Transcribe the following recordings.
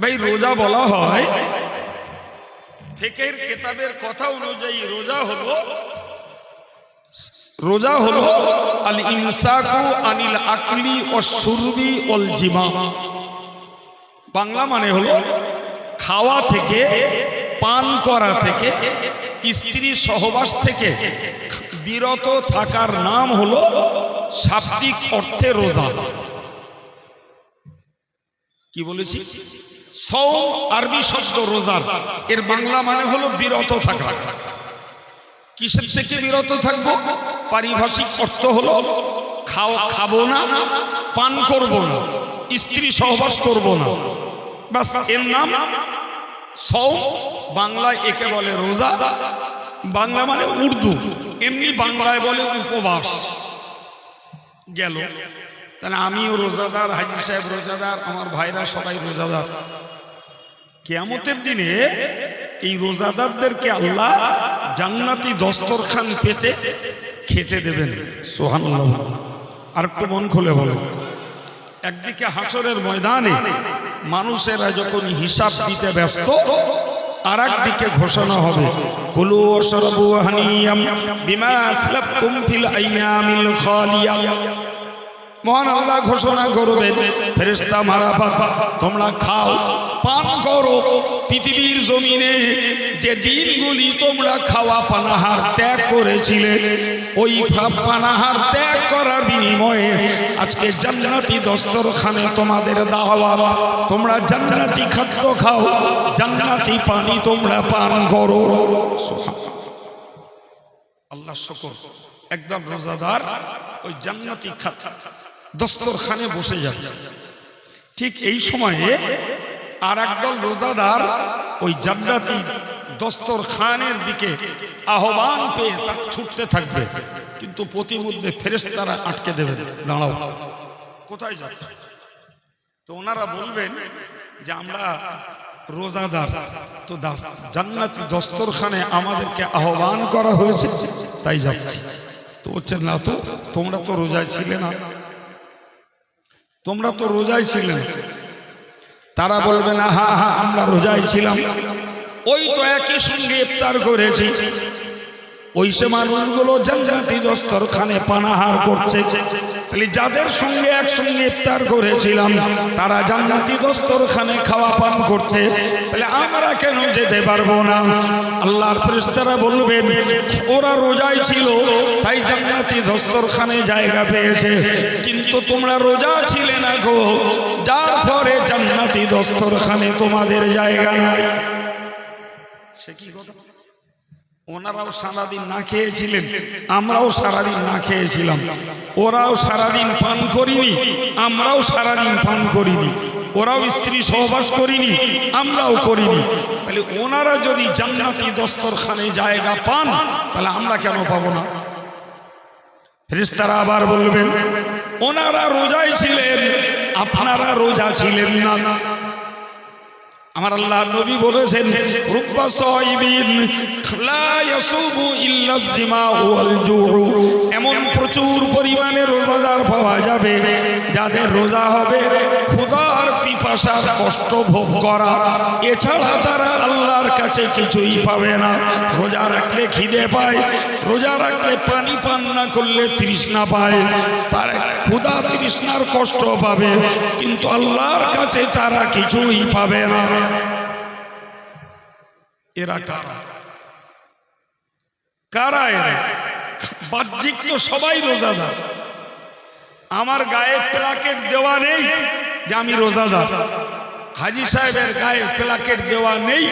ভাই রোজা বলা হয়। ফেকের কেতাবের কথা অনুযায়ী রোজা হলো রোজা হলো আল ইমসাকু আনিল আকলি ও সুরবি অল জিমা। বাংলা মানে হলো খাওয়া থেকে পান করা থেকে স্ত্রী সহবাস থেকে। বিরত থাকার নাম হলো শাব্দিক অর্থে রোজা। কি বলেছি? সৌ আরবি শব্দ রোজার। এর বাংলা মানে হলো বিরত থাকা। কিসের থেকে বিরত থাকব? পারিভাষিক অর্থ হলো, খাও খাব না, পান করব না, স্ত্রী সহবাস করব না। বাসের নাম সৌ বাংলায় একে বলে রোজা, বাংলা মানে উর্দু, এমনি বাংলায় বলে উপবাস। গেল। তাহলে আমিও রোজাদার, হাজি সাহেব রোজাদার, আমার ভাইরা সবাই রোজাদার। কেয়ামতের দিনে এই রোজাদারদেরকে আল্লাহ জান্নাতি দস্তরখান পেতে খেতে দেবেন। সোহান আর একটু মন খুলে বলো। একদিকে হাসরের ময়দানে মানুষেরা যখন হিসাব দিতে ব্যস্ত আর একদিকে ঘোষণা হবে, কুলু ওয়াশরাবু হানিয়াম বিমা আসলাফতুম ফিল আইয়ামিল খালিয়া মহান আল্লাহ ঘোষণা করবেন ফেরেস্তা মারাফাত তোমরা খাও, পান করো। পৃথিবীর জমিনে যে দিনগুলি তোমরা খাওয়া পানাহার ত্যাগ করেছিলে, ওই পানাহার ত্যাগ করার বিনিময়ে আজকে জান্নাতি দস্তরখানে তোমাদের দাওয়া তোমরা জান্নাতি খাদ্য খাও, জান্নাতি পানি তোমরা পান করো। আল্লাহ শকর, একদম রোজাদার, ওই জান্নাতি খাদ্য। দস্তরখানে বসে যাবে। ঠিক এই সময়ে আর একদল রোজাদার ওই জান্নাতি দস্তরখানের দিকে আহ্বান পেয়ে তার ছুটতে থাকবে। কিন্তু প্রতিমধ্যে ফেরেশতারা আটকে দেবে দাঁড়াও। কোথায় যাচ্ছে? তো ওনারা বলবেন যে আমরা রোজাদার। তো জান্নাতি দস্তরখানে আমাদেরকে আহ্বান করা হয়েছে, তাই যাচ্ছি। তো হচ্ছে না তো, তোমরা তো রোজায় ছিলে না। তোমরা তো রোজাই ছিলে। তারা বলবে না, হা হা, আমরা রোজাই ছিলাম। ওই তো একই সঙ্গে ইফতার করেছি। ওই সে মানুষগুলো জান্নাতি দস্তরখানে পানাহার করছে। তাহলে যাদের সঙ্গে একসঙ্গে ইফতার করেছিলাম, তারা জান্নাতি দস্তরখানে খাওয়া পান করছে। তাহলে আমরা কেন যেতে পারব না? আল্লাহর ফেরেশতারা বলবেন, ওরা রোজায় ছিল, তাই জান্নাতি দস্তরখানে জায়গা পেয়েছে। কিন্তু তোমরা রোজা ছিলে না গো, যার পরে জান্নাতি দস্তরখানে তোমাদের জায়গা নাই। সে কি কথা? ওনারাও সারাদিন না খেয়েছিলেন, আমরাও সারাদিন না খেয়েছিলাম। ওরাও সারাদিন পান করিনি, আমরাও সারাদিন পান করিনি। ওরাও স্ত্রী সহবাস করিনি, আমরাও করিনি। তাহলে ওনারা যদি জান্নাতি দস্তরখানে জায়গা পান, তাহলে আমরা কেন পাবো না? ফেরেশতারা আবার বলবেন, ওনারা রোজাই ছিলেন, আপনারা রোজা ছিলেন না। আমার আল্লাহ নবী বলেছেন এমন প্রচুর পরিমাণে রোজাদার পাওয়া যাবে যাদের রোজা হবে ক্ষুধার পিপাসার কষ্ট ভোগ করা, এছাড়া তারা আল্লাহর কাছে কিছুই পাবে না। রোজা রাখলে খিদে পায়, রোজা রাখলে পানি পান না করলে তৃষ্ণা পায়। তার ক্ষুধা তৃষ্ণার কষ্ট পাবে, কিন্তু আল্লাহর কাছে তারা কিছুই পাবে না। এরা কারা? কারা এরা? বাহ্যিক তো সবাই রোজাদার। আমার গায়ে প্লাকেট দেওয়া নেই। যে আমি রোজাদার। হাজি সাহেবের গায়ে প্লাকেট দেওয়া নেই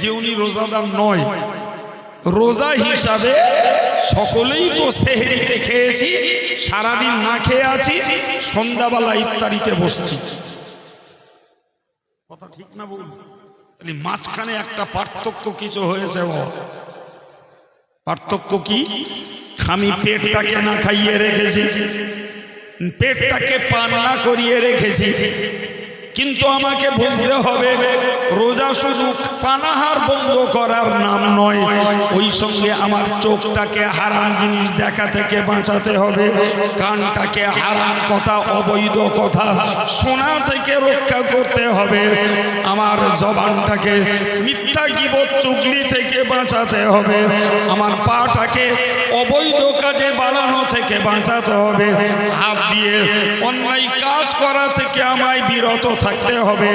যে উনি রোজাদার নয়। রোজা হিসাবে সকলেই তো সেহেরিতে খেয়েছি সারাদিন না খেয়ে আছি সন্ধ্যাবেলা ইফতারিতে বসছি। কথা ঠিক না বলুন। মাঝখানে একটা পার্থক্য কিছু হয়েছে। পার্থক্য কি? আমি পেটটাকে না খাইয়ে রেখেছি। পেটটাকে পান্না করিয়ে রেখেছি। কিন্তু আমাকে বুঝতে হবে রোজা শুধু পানাহার বন্ধ করার নাম নয়, ওই সঙ্গে আমার চোখটাকে হারাম জিনিস দেখা থেকে বাঁচাতে হবে, কানটাকে হারাম কথা, অবৈধ কথা শোনা থেকে রক্ষা করতে হবে, আমার জবানটাকে মিথ্যা গিবত চুগলি থেকে বাঁচাতে হবে, আমার পাটাকে অবৈধ কাজে বানানো থেকে বাঁচাতে হবে, হাত দিয়ে অন্যায় কাজ করা থেকে আমায় বিরত থাকতে হবে,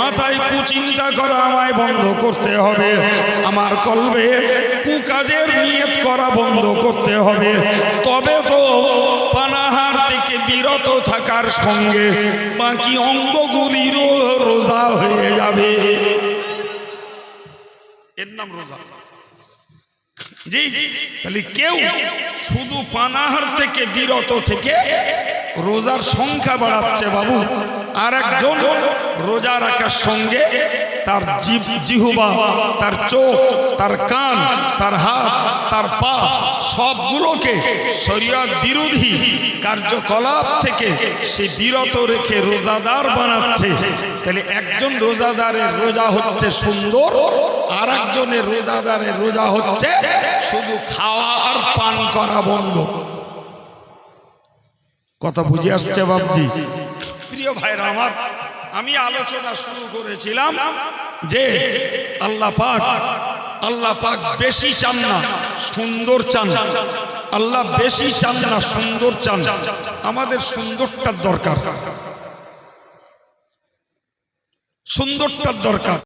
মাথায় কুচিন্তা করা, আমায় বন্ধ করতে হবে। আমার কলবে কুকাজের নিয়ত করা বন্ধ করতে হবে। তবে তো পানাহার থেকে বিরত থাকার সঙ্গে বাকি অঙ্গগুলিরও রোজা হয়ে যাবে। এর নাম রোজা। জি, তাহলে কেউ শুধু পানাহার থেকে বিরত থেকে রোজার সংখ্যা বাড়াচ্ছে বাবু। আর একজন রোজা রাখার সঙ্গে তার জিভ জিহুবা, তার চোখ, তার কান, তার হাত, তার পা, সবগুলোকে শরীয়ত বিরোধী কার্যকলাপ থেকে সে বিরত রেখে রোজাদার বানাচ্ছে। তাহলে একজন রোজাদারের রোজা হচ্ছে সুন্দর আর একজনের রোজাদারের রোজা হচ্ছে শুধু খাওয়া আর পান করা বন্ধ। কথা বুঝে আসছে বাবজি প্রিয় ভাইরা আমার আমি আলোচনা শুরু করেছিলাম যে আল্লাহ পাক আল্লাহ পাক বেশি চান না, সুন্দর চান। আল্লাহ বেশি চান না, সুন্দর চান। আমাদের সুন্দরটার দরকার। সুন্দরটার দরকার।